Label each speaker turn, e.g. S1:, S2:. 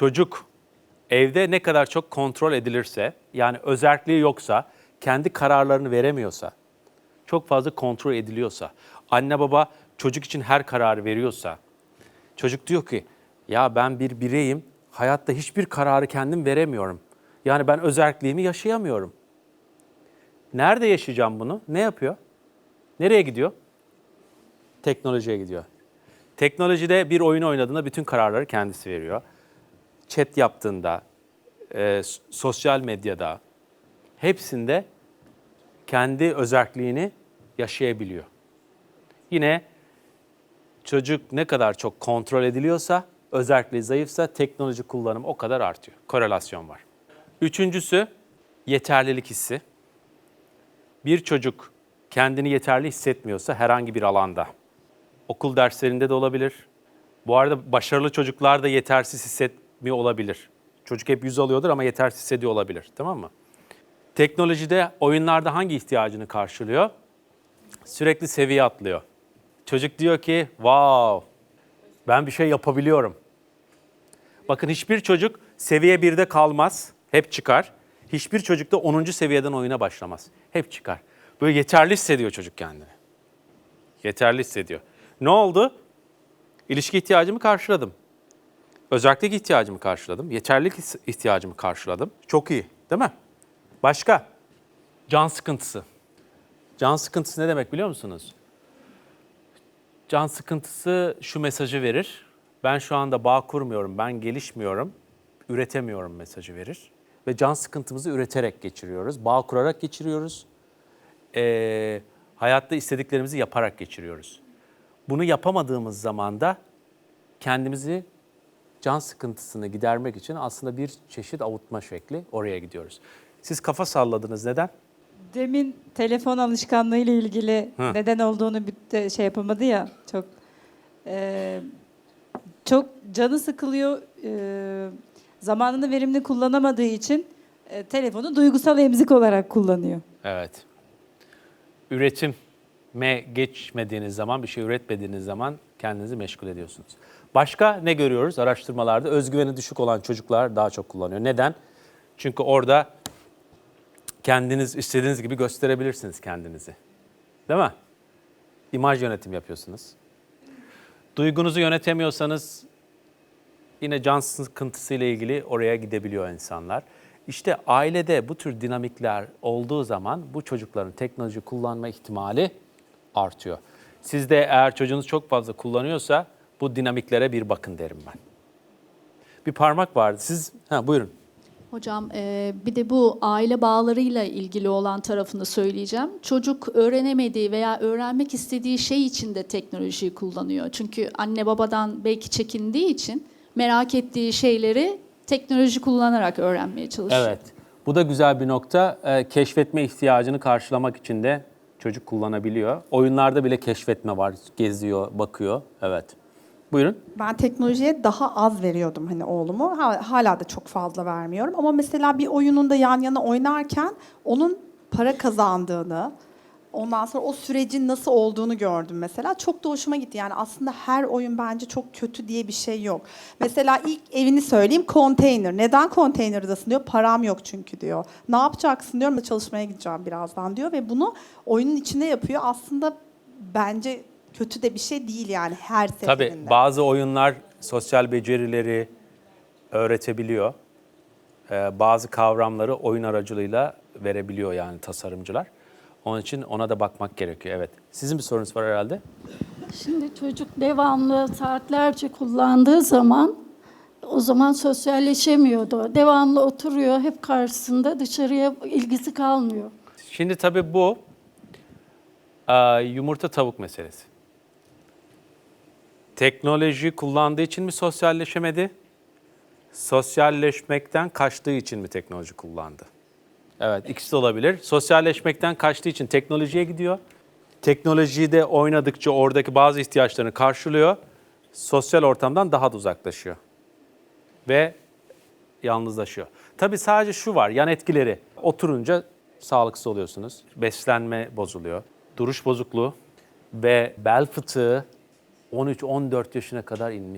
S1: çocuk evde ne kadar çok kontrol edilirse, yani özerkliği yoksa, kendi kararlarını veremiyorsa, çok fazla kontrol ediliyorsa, anne baba çocuk için her kararı veriyorsa, çocuk diyor ki ya ben bir bireyim, hayatta hiçbir kararı kendim veremiyorum. Yani ben özerkliğimi yaşayamıyorum. Nerede yaşayacağım bunu? Ne yapıyor? Nereye gidiyor? Teknolojiye gidiyor. Teknolojide bir oyun oynadığında bütün kararları kendisi veriyor. Chat yaptığında, e, sosyal medyada hepsinde kendi özerkliğini yaşayabiliyor. Yine çocuk ne kadar çok kontrol ediliyorsa, özerkliği zayıfsa teknoloji kullanımı o kadar artıyor. Korelasyon var. Üçüncüsü yeterlilik hissi. Bir çocuk kendini yeterli hissetmiyorsa herhangi bir alanda, okul derslerinde de olabilir. Bu arada başarılı çocuklar da yetersiz hissetmiyor olabilir. Çocuk hep yüz alıyordur ama yetersiz hissediyor olabilir. Tamam mı? Teknolojide, oyunlarda hangi ihtiyacını karşılıyor? Sürekli seviye atlıyor. Çocuk diyor ki, wow, ben bir şey yapabiliyorum. Bakın hiçbir çocuk seviye 1'de kalmaz, hep çıkar. Hiçbir çocuk da 10. seviyeden oyuna başlamaz. Hep çıkar. Böyle yeterli hissediyor çocuk kendini. Yeterli hissediyor. Ne oldu? İlişki ihtiyacımı karşıladım. Özellik ihtiyacımı karşıladım. Yeterlilik ihtiyacımı karşıladım. Çok iyi, değil mi? Başka? Can sıkıntısı. Can sıkıntısı ne demek biliyor musunuz? Can sıkıntısı şu mesajı verir. Ben şu anda bağ kurmuyorum, ben gelişmiyorum, üretemiyorum mesajı verir. Ve can sıkıntımızı üreterek geçiriyoruz, bağ kurarak geçiriyoruz. Ee, hayatta istediklerimizi yaparak geçiriyoruz. Bunu yapamadığımız zaman da kendimizi can sıkıntısını gidermek için aslında bir çeşit avutma şekli oraya gidiyoruz. Siz kafa salladınız neden?
S2: Demin telefon alışkanlığı ile ilgili
S1: Hı.
S2: neden olduğunu bir de şey yapamadı ya çok e, çok canı sıkılıyor e, zamanını verimli kullanamadığı için e, telefonu duygusal emzik olarak kullanıyor.
S1: Evet. Üretime geçmediğiniz zaman, bir şey üretmediğiniz zaman kendinizi meşgul ediyorsunuz. Başka ne görüyoruz araştırmalarda? Özgüveni düşük olan çocuklar daha çok kullanıyor. Neden? Çünkü orada kendiniz istediğiniz gibi gösterebilirsiniz kendinizi. Değil mi? İmaj yönetim yapıyorsunuz. Duygunuzu yönetemiyorsanız yine can sıkıntısı ile ilgili oraya gidebiliyor insanlar. İşte ailede bu tür dinamikler olduğu zaman bu çocukların teknoloji kullanma ihtimali artıyor. Siz de eğer çocuğunuz çok fazla kullanıyorsa bu dinamiklere bir bakın derim ben. Bir parmak vardı. Siz ha buyurun.
S3: Hocam e, bir de bu aile bağlarıyla ilgili olan tarafını söyleyeceğim. Çocuk öğrenemediği veya öğrenmek istediği şey için de teknolojiyi kullanıyor. Çünkü anne babadan belki çekindiği için merak ettiği şeyleri teknoloji kullanarak öğrenmeye çalışıyor.
S1: Evet. Bu da güzel bir nokta. Ee, keşfetme ihtiyacını karşılamak için de çocuk kullanabiliyor. Oyunlarda bile keşfetme var. Geziyor, bakıyor. Evet. Buyurun.
S4: Ben teknolojiye daha az veriyordum hani oğlumu. Ha- Hala da çok fazla vermiyorum. Ama mesela bir oyununda yan yana oynarken onun para kazandığını, ondan sonra o sürecin nasıl olduğunu gördüm mesela. Çok da hoşuma gitti. Yani aslında her oyun bence çok kötü diye bir şey yok. Mesela ilk evini söyleyeyim konteyner. Neden konteynerdasın diyor. Param yok çünkü diyor. Ne yapacaksın diyorum da çalışmaya gideceğim birazdan diyor. Ve bunu oyunun içinde yapıyor. Aslında bence kötü de bir şey değil yani her seferinde.
S1: Tabii bazı oyunlar sosyal becerileri öğretebiliyor. Ee, bazı kavramları oyun aracılığıyla verebiliyor yani tasarımcılar. Onun için ona da bakmak gerekiyor. Evet. Sizin bir sorunuz var herhalde.
S5: Şimdi çocuk devamlı saatlerce kullandığı zaman o zaman sosyalleşemiyordu. Devamlı oturuyor hep karşısında dışarıya ilgisi kalmıyor.
S1: Şimdi tabii bu e, yumurta tavuk meselesi. Teknoloji kullandığı için mi sosyalleşemedi? Sosyalleşmekten kaçtığı için mi teknoloji kullandı? Evet, ikisi de olabilir. Sosyalleşmekten kaçtığı için teknolojiye gidiyor. Teknolojide oynadıkça oradaki bazı ihtiyaçlarını karşılıyor. Sosyal ortamdan daha da uzaklaşıyor. Ve yalnızlaşıyor. Tabii sadece şu var, yan etkileri. Oturunca sağlıksız oluyorsunuz. Beslenme bozuluyor. Duruş bozukluğu ve bel fıtığı 13-14 yaşına kadar inmiş.